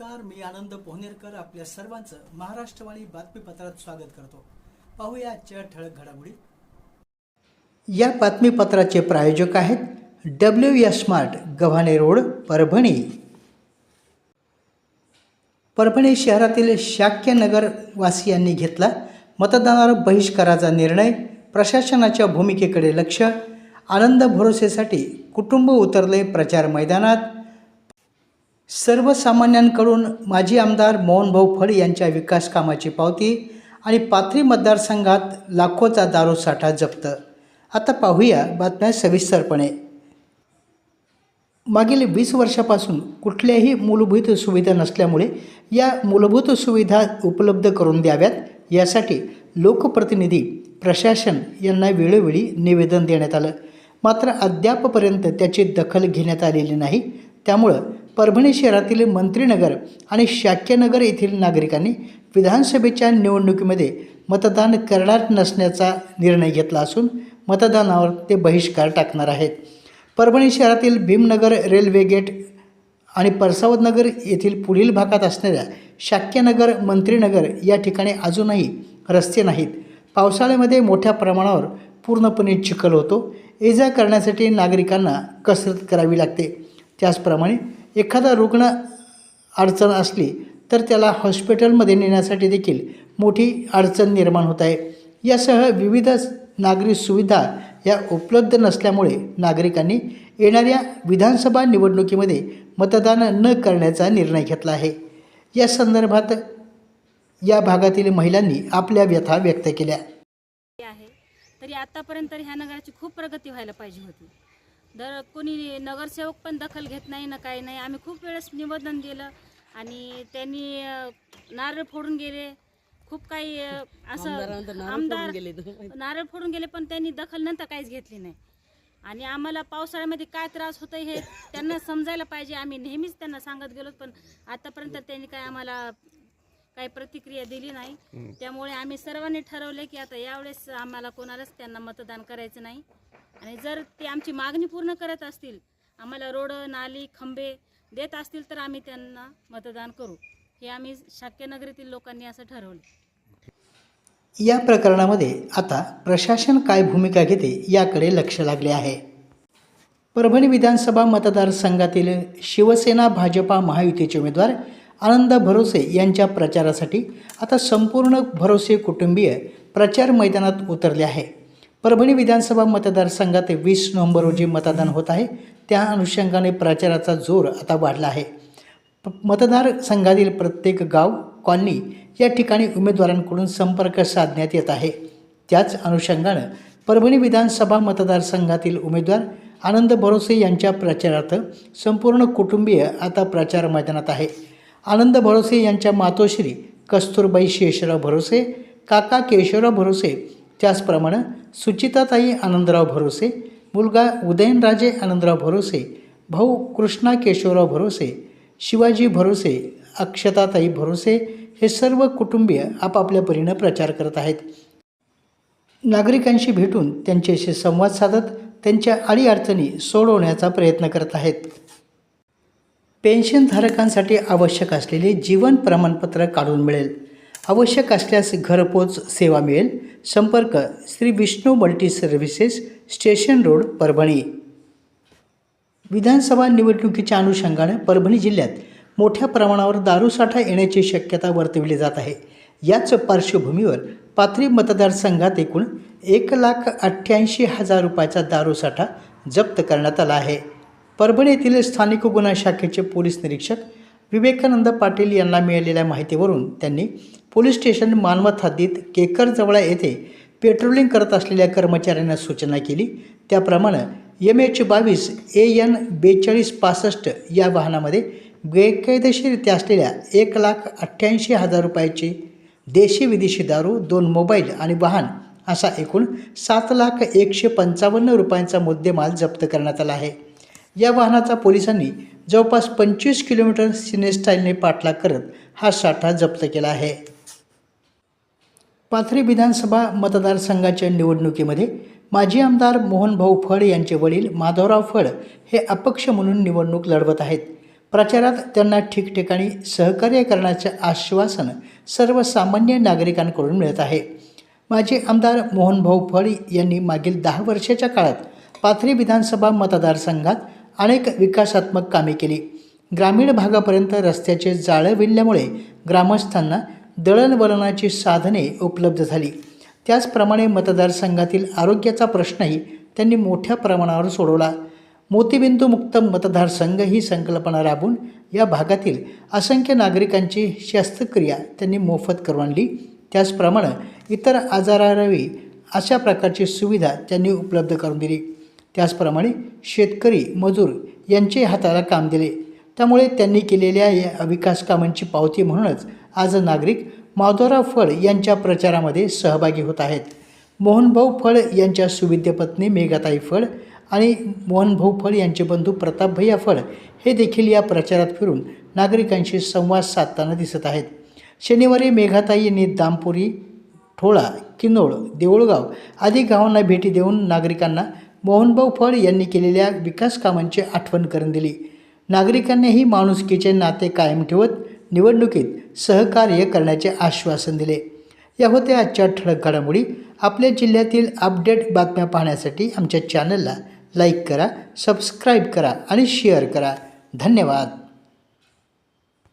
नमस्कार मी आनंद पोहनेरकर आपल्या सर्वांचं महाराष्ट्रवाणी बातमीपत्रात स्वागत करतो. पाहूया आजच्या ठळक घडामोडी. या बातमीपत्राचे प्रायोजक आहेत W S smart Gavhane road Parbhani. Parbhani शहरातील शाक्यनगर वासियांनी घेतला मतदानावर बहिष्काराचा निर्णय. प्रशासनाच्या भूमिकेकडे लक्ष. आनंद भरोसेसाठी कुटुंब उतरले प्रचार मैदानात. सर्वसामान्यांकडून माजी आमदार मोहनभाऊ फड यांच्या विकास कामाची पावती आणि पाथरी मतदारसंघात लाखोचा दारूसाठा जप्त. आता पाहूया बातम्या सविस्तरपणे. मागील वीस वर्षापासून कुठल्याही मूलभूत सुविधा नसल्यामुळे या मूलभूत सुविधा उपलब्ध करून द्याव्यात यासाठी लोकप्रतिनिधी प्रशासन यांना वेळोवेळी निवेदन देण्यात आलं. मात्र अद्यापपर्यंत त्याची दखल घेण्यात आलेली नाही. त्यामुळं परभणी शहरातील मंत्रीनगर आणि शाक्यनगर येथील नागरिकांनी विधानसभेच्या निवडणुकीमध्ये मतदान करणार नसण्याचा निर्णय घेतला असून मतदानावर ते बहिष्कार टाकणार आहेत. परभणी शहरातील भीमनगर रेल्वे गेट आणि परसावतनगर येथील पुढील भागात असणाऱ्या शाक्यनगर मंत्रीनगर या ठिकाणी अजूनही रस्ते नाहीत. पावसाळ्यामध्ये मोठ्या प्रमाणावर पूर्णपणे चिखल होतो. ये जा करण्यासाठी नागरिकांना कसरत करावी लागते. त्याचप्रमाणे एखादा रुग्ण अडचण असली तर त्याला हॉस्पिटलमध्ये नेण्यासाठी देखील मोठी अडचण निर्माण होत आहे. यासह विविध नागरी सुविधा या उपलब्ध नसल्यामुळे नागरिकांनी येणाऱ्या विधानसभा निवडणुकीमध्ये मतदान न करण्याचा निर्णय घेतला आहे. या संदर्भात या भागातील महिलांनी आपल्या व्यथा व्यक्त केल्या. आहे. तरी आतापर्यंत ह्या नगराची खूप प्रगती व्हायला पाहिजे होती. दर कोणी नगरसेवक पण दखल घेत नाही ना काही नाही. आम्ही खूप वेळेस निवेदन दिलं आणि त्यांनी नारळ फोडून गेले. खूप काही असं आमदार नारळ फोडून गेले पण त्यांनी दखल नंतर काहीच घेतली नाही. आणि आम्हाला पावसाळ्यामध्ये काय त्रास होतो हे त्यांना समजायला पाहिजे. आम्ही नेहमीच त्यांना सांगत गेलो पण आतापर्यंत त्यांनी काय आम्हाला काही प्रतिक्रिया दिली नाही. त्यामुळे आम्ही सर्वांनी ठरवले की आता यावेळेस आम्हाला कोणालाच त्यांना मतदान करायचं नाही. आणि जर ते आमची मागणी पूर्ण करत असतील आम्हाला रोड नाली खंबे देत असतील तर आम्ही त्यांना मतदान करू. हे आम्ही शाक्यनगरीतील लोकांनी असं ठरवलं. या प्रकरणामध्ये आता प्रशासन काय भूमिका घेते याकडे लक्ष लागले आहे. परभणी विधानसभा मतदारसंघातील शिवसेना भाजपा महायुतीचे उमेदवार आनंद भरोसे यांच्या प्रचारासाठी आता संपूर्ण भरोसे कुटुंबीय प्रचार मैदानात उतरले आहे. परभणी विधानसभा मतदारसंघात वीस नोव्हेंबर रोजी मतदान होत आहे. त्या अनुषंगाने प्रचाराचा जोर आता वाढला आहे. प- मतदारसंघातील प्रत्येक गाव कॉलनी या ठिकाणी उमेदवारांकडून संपर्क साधण्यात येत आहे. त्याच अनुषंगानं परभणी विधानसभा मतदारसंघातील उमेदवार आनंद भरोसे यांच्या प्रचारार्थ संपूर्ण कुटुंबीय आता प्रचार मैदानात आहे. आनंद भरोसे यांच्या मातोश्री कस्तुरबाई शेषराव भरोसे काका केशवराव भरोसे त्याचप्रमाणे सुचिताताई आनंदराव भरोसे मुलगा उदयनराजे आनंदराव भरोसे भाऊ कृष्णा केशवराव भरोसे शिवाजी भरोसे अक्षताताई भरोसे हे सर्व कुटुंबीय आपापल्या परीनं प्रचार करत आहेत. नागरिकांशी भेटून त्यांच्याशी संवाद साधत त्यांच्या अडीअडचणी सोडवण्याचा प्रयत्न करत आहेत. पेन्शनधारकांसाठी आवश्यक असलेले जीवन प्रमाणपत्र काढून मिळेल. आवश्यक असल्यास घरपोच सेवा मिळेल. संपर्क Shri Vishnu multi services station road Parbhani. विधानसभा निवडणुकीच्या अनुषंगाने परभणी जिल्ह्यात मोठ्या प्रमाणावर दारूसाठा येण्याची शक्यता वर्तविली जात आहे. याच पार्श्वभूमीवर पाथरी मतदारसंघात एकूण एक लाख अठ्ठ्याऐंशी हजार रुपयाचा दारूसाठा जप्त करण्यात आला आहे. परभणी येथील स्थानिक गुन्हा शाखेचे पोलीस निरीक्षक विवेकानंद पाटील यांना मिळालेल्या माहितीवरून त्यांनी पोलीस स्टेशन मानवत हद्दीत केकरजवळा येथे पेट्रोलिंग करत असलेल्या कर्मचाऱ्यांना सूचना केली. त्याप्रमाणे एम एच बावीस ए एन बेचाळीस पासष्ट या वाहनामध्ये बेकायदेशीरित्या असलेल्या एक लाख अठ्ठ्याऐंशी हजार रुपयाची देशी विदेशी दारू दोन मोबाईल आणि वाहन असा एकूण सात लाख एकशे पंचावन्न रुपयांचा मुद्देमाल जप्त करण्यात आला आहे. या वाहनाचा पोलिसांनी जवळपास पंचवीस किलोमीटर सिनेस्टाईलने पाठलाग करत हा साठा जप्त केला आहे. पाथरी विधानसभा मतदारसंघाच्या निवडणुकीमध्ये माजी आमदार मोहनभाऊ फड यांचे वडील माधवराव फड हे अपक्ष म्हणून निवडणूक लढवत आहेत. प्रचारात त्यांना ठिकठिकाणी सहकार्य करण्याचे आश्वासन सर्वसामान्य नागरिकांकडून मिळत आहे. माजी आमदार मोहनभाऊ फड यांनी मागील दहा वर्षाच्या काळात पाथरी विधानसभा मतदारसंघात अनेक विकासात्मक कामे केली. ग्रामीण भागापर्यंत रस्त्याचे जाळं विणल्यामुळे ग्रामस्थांना दळणवळणाची साधने उपलब्ध झाली. त्याचप्रमाणे मतदारसंघातील आरोग्याचा प्रश्नही त्यांनी मोठ्या प्रमाणावर सोडवला. मोतीबिंदू मुक्त मतदारसंघ ही संकल्पना राबून या भागातील असंख्य नागरिकांची शस्त्रक्रिया त्यांनी मोफत करून आणली. त्याचप्रमाणे इतर आजारावी अशा प्रकारची सुविधा त्यांनी उपलब्ध करून दिली. त्याचप्रमाणे शेतकरी मजूर यांचे हाताला काम दिले. त्यामुळे त्यांनी केलेल्या या विकास कामांची पावती म्हणूनच आज नागरिक माधवराव फळ यांच्या प्रचारामध्ये सहभागी होत आहेत. मोहनभाऊ फळ यांच्या सुविद्य पत्नी मेघाताई फळ आणि मोहनभाऊ फळ यांचे बंधू प्रतापभैया फळ हे देखील या प्रचारात फिरून नागरिकांशी संवाद साधताना दिसत आहेत. शनिवारी मेघाताई यांनी दामपुरी ठोळा किनोळ देऊळगाव आदी गावांना भेटी देऊन नागरिकांना मोहनभाऊ फळ यांनी केलेल्या विकास कामांची आठवण करून दिली. नागरिकांनीही माणुसकीचे नाते कायम ठेवत निवडणुकीत सहकार्य करण्याचे आश्वासन दिले. या होत्या आजच्या ठळक घडामोडी. आपल्या जिल्ह्यातील अपडेट बातम्या पाहण्यासाठी आमच्या चॅनलला लाईक करा सबस्क्राईब करा आणि शेअर करा. धन्यवाद.